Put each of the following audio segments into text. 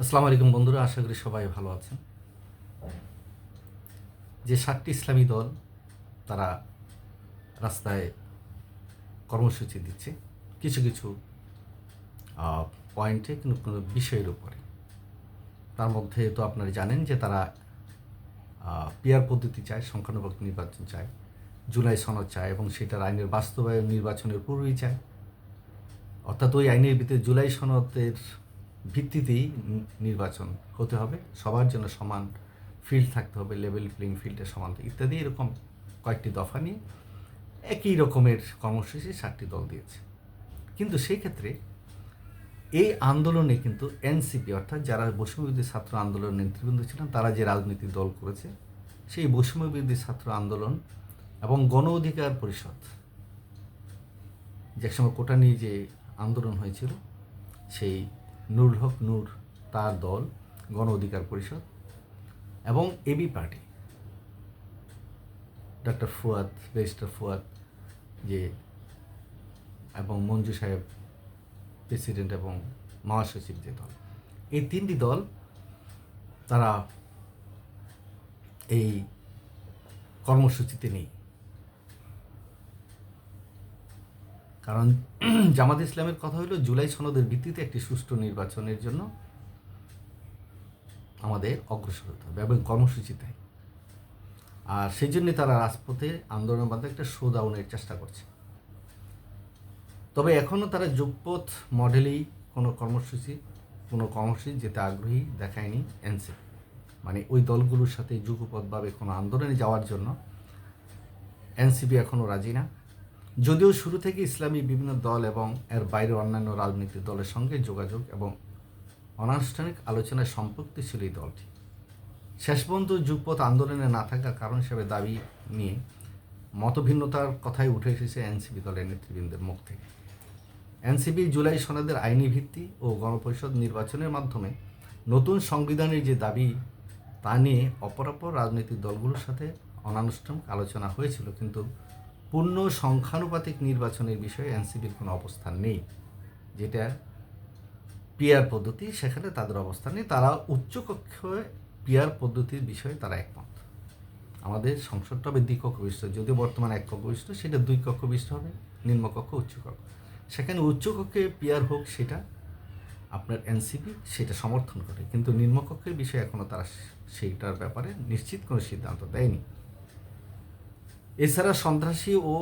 আসসালামু আলাইকুম বন্ধুরা, আশা করি সবাই ভালো আছেন। যে সাতটি ইসলামী দল তারা রাস্তায় কর্মসূচি দিচ্ছে, কিছু কিছু পয়েন্টে কিন্তু কোনো বিষয়ের উপরে। তার মধ্যে তো আপনারা জানেন যে তারা পিয়ার পদ্ধতি চায় সংখ্যানুপাত নির্বাচন চায়, জুলাই সনদ চায় এবং সেটার আইনের বাস্তবায়ন নির্বাচনের পূর্বেই চায়। অর্থাৎ ওই আইনের ভিত্তিতে জুলাই সনদের ভিত্তিতেই নির্বাচন হতে হবে। সবার জন্য সমান ফিল্ড থাকতে হবে লেভেল প্লেইং ফিল্ডে সমান ইত্যাদি এরকম কয়েকটি দফা নিয়ে একই রকমের কর্মসূচি সাতটি দল দিয়েছে। কিন্তু সেই ক্ষেত্রে এই আন্দোলনে কিন্তু এনসিপি, অর্থাৎ যারা বৈষম্যবিরোধী ছাত্র আন্দোলনের নেতৃবৃন্দ ছিলেন, তারা যে রাজনৈতিক দল করেছে, সেই বৈষম্যবিরোধী ছাত্র আন্দোলন এবং গণ অধিকার পরিষদ, যে একসময় কোটা নিয়ে যে আন্দোলন হয়েছিল, সেই নুরুল হক নূর তার দল, গণ অধিকার পরিষদ এবং AB party. Doctor Fuad, barrister Fuad, যে এবং মঞ্জু সাহেব, প্রেসিডেন্ট এবং মহাসচিব যে দল। এই তিনটি দল তারা এই কর্মসূচিতে নেই। কারণ জামাত ইসলামের কথা হলো জুলাই সনদের ভিত্তিতে একটি সুষ্ঠু নির্বাচনের জন্য আমাদের অগ্রসর হতে হবে এবং কর্মসূচি আর সেই জন্য তারা রাজপথে আন্দোলনের মাধ্যমে একটা শো ডাউনের চেষ্টা করছে। তবে এখনও তারা যুগপথ মডেলেই কোনো কর্মসূচি কোনো কর্মসূচি যেতে আগ্রহী দেখায়নি এনসি। মানে ওই দলগুলোর সাথে যুগপথভাবে কোনো আন্দোলনে যাওয়ার জন্য এনসিপি এখনও রাজি না। যদিও শুরু থেকে ইসলামী বিভিন্ন দল এবং এর বাইরে অন্যান্য রাজনৈতিক দলের সঙ্গে যোগাযোগ এবং অনানুষ্ঠানিক আলোচনায় সম্পৃক্ত ছিল এই দলটি। শেষ পর্যন্ত যুগপথ আন্দোলনে না থাকার কারণ হিসেবে দাবি নিয়ে মতভিন্নতার কথাই উঠে এসেছে এনসিপি দলের নেতৃবৃন্দের মুখ থেকে। এনসিপি জুলাই সনদের আইনি ভিত্তি ও গণপরিষদ নির্বাচনের মাধ্যমে নতুন সংবিধানের যে দাবি, তা নিয়ে অপরাপর রাজনৈতিক দলগুলোর সাথে অনানুষ্ঠানিক আলোচনা হয়েছিল, কিন্তু পূর্ণ সংখ্যানুপাতিক নির্বাচনের বিষয়ে এনসিপির কোনো অবস্থান নেই। যেটা পিয়ার পদ্ধতি, সেখানে তাদের অবস্থান নেই। তারা উচ্চকক্ষে পিয়ার পদ্ধতির বিষয়ে তারা একমত। আমাদের সংসদটা হবে দ্বিকক্ষ বিশিষ্ট যদিও বর্তমানে এক কক্ষ বিশিষ্ট সেটা দুই কক্ষ বিশিষ্ট হবে, নিম্নকক্ষ, উচ্চকক্ষ। সেখানে উচ্চকক্ষে পিয়ার হোক সেটা আপনার এনসিপি, সেটা সমর্থন করে। কিন্তু নিম্নকক্ষের বিষয়ে এখনও তারা সেইটার ব্যাপারে নিশ্চিত কোনো সিদ্ধান্ত দেয়নি। এছাড়া সন্ত্রাসী ও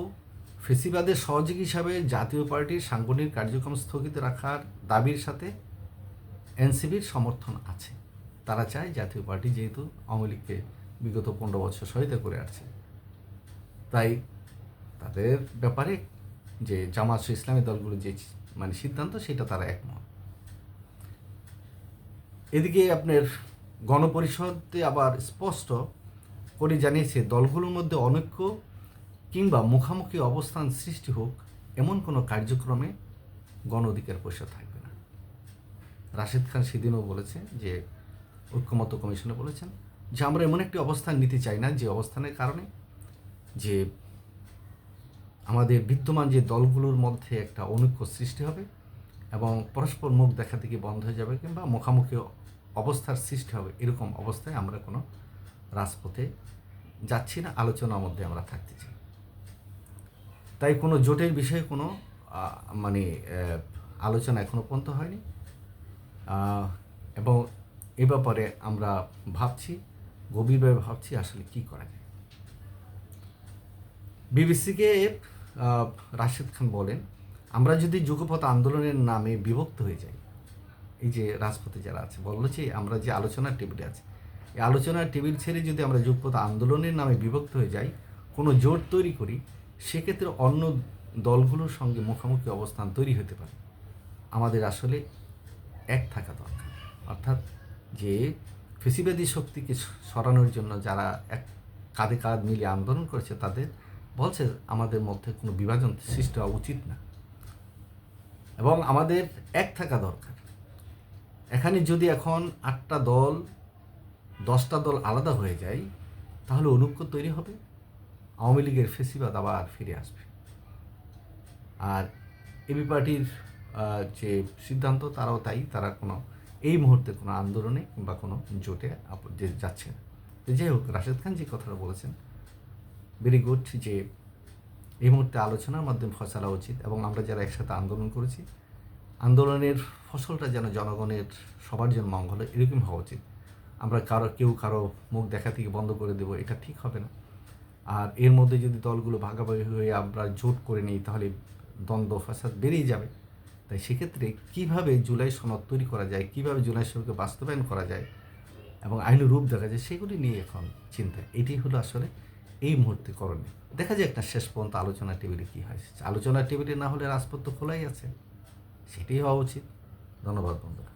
ফেসিবাদের সহযোগী হিসাবে জাতীয় পার্টির সাংগঠনিক কার্যক্রম স্থগিত রাখার দাবির সাথে এনসিবির সমর্থন আছে। তারা চায় জাতীয় পার্টি যেহেতু আওয়ামী লীগকে বিগত পনেরো বছর সহায়তা করে আসছে। তাই তাদের ব্যাপারে যে জামাত ইসলামী দলগুলো যে মানে সিদ্ধান্ত, সেটা তারা একমত। এদিকে আপনার গণপরিষদে আবার স্পষ্ট করে জানিয়েছে, দলগুলোর মধ্যে অনৈক্য কিংবা মুখামুখি অবস্থান সৃষ্টি হোক, এমন কোনো কার্যক্রমে গণ অধিকার পরিষদ থাকবে না। রাশেদ খান সেদিনও বলেছে যে, ঐক্যমত্য কমিশনে বলেছেন, যে আমরা এমন একটি অবস্থান নিতে চাই না, যে অবস্থানের কারণে যে আমাদের বিদ্যমান যে দলগুলোর মধ্যে একটা অনৈক্য সৃষ্টি হবে এবং পরস্পর মুখ দেখা দেখি বন্ধ হয়ে যাবে কিংবা মুখামুখি অবস্থার সৃষ্টি হবে, এরকম অবস্থায় আমরা কোনো রাজপথে যাচ্ছি না, আলোচনার মধ্যে আমরা থাকতে চাই তাই কোনো জোটের বিষয়ে কোনো মানে আলোচনা এখনও পর্যন্ত হয়নি। এবং এ ব্যাপারে আমরা ভাবছি, গভীরভাবে ভাবছি আসলে কি করা যায়। বিবিসিকে রাশিদ খান বলেন, আমরা যদি যুগপথ আন্দোলনের নামে বিভক্ত হয়ে যাই, এই যে রাজপথে যারা আছে, বলল যে আমরা যে আলোচনার টেবিলে আছি এই আলোচনার টেবিল ছেড়ে যদি আমরা যুগপথ আন্দোলনের নামে বিভক্ত হয়ে যাই, কোনো জোট তৈরি করি, সেক্ষেত্রে অন্য দলগুলোর সঙ্গে মুখোমুখি অবস্থান তৈরি হতে পারে। আমাদের আসলে এক থাকা দরকার। অর্থাৎ যে ফেসিবাদী শক্তিকে সরানোর জন্য যারা এক কাঁধে কাঁধ মিলিয়ে আন্দোলন করেছে, তাদের বলছে আমাদের মধ্যে কোনো বিভাজন সৃষ্টি হওয়া উচিত না। এবং আমাদের এক থাকা দরকার। এখানে যদি এখন আটটা দল দশটা দল আলাদা হয়ে যায়, তাহলে অনুক্ষ তৈরি হবে। আওয়ামী লীগের ফেসিবাদ আবার ফিরে আসবে। আর এবি পার্টির যে সিদ্ধান্ত, তারাও তাই, তারা কোনো, এই মুহূর্তে কোনো আন্দোলনে কিংবা কোনো জোটে যাচ্ছে না। যাই হোক, রাশেদ খান যে কথাটা বলেছেন ভেরি গুড যে এই মুহূর্তে আলোচনার মাধ্যমে ফসলা উচিত এবং আমরা যারা একসাথে আন্দোলন করেছি, আন্দোলনের ফসলটা যেন জনগণের সবার জন্য মঙ্গল এরকম হওয়া উচিত। আমরা কারও, কেউ কারও মুখ দেখা থেকে বন্ধ করে দেবো, এটা ঠিক হবে না। আর এর মধ্যে যদি দলগুলো ভাগাভাগি হয়ে আমরা জোট করে নিই, তাহলে দ্বন্দ্ব, ফাসাদ বেড়েই যাবে। তাই সেক্ষেত্রে কীভাবে জুলাই সনদ তৈরি করা যায়, কীভাবে জুলাই সনদকে বাস্তবায়ন করা যায় এবং আইনি রূপ দেখা যায়, সেগুলি নিয়ে এখন চিন্তা। এটি হলো আসলে এই মুহূর্তে করণীয়। দেখা যায় একটা শেষ পর্যন্ত আলোচনা টেবিলে কী হয়। আলোচনা টেবিলে না হলে রাজপথ তো খোলাই আছে। সেটাই হওয়া উচিত। ধন্যবাদ বন্ধুরা।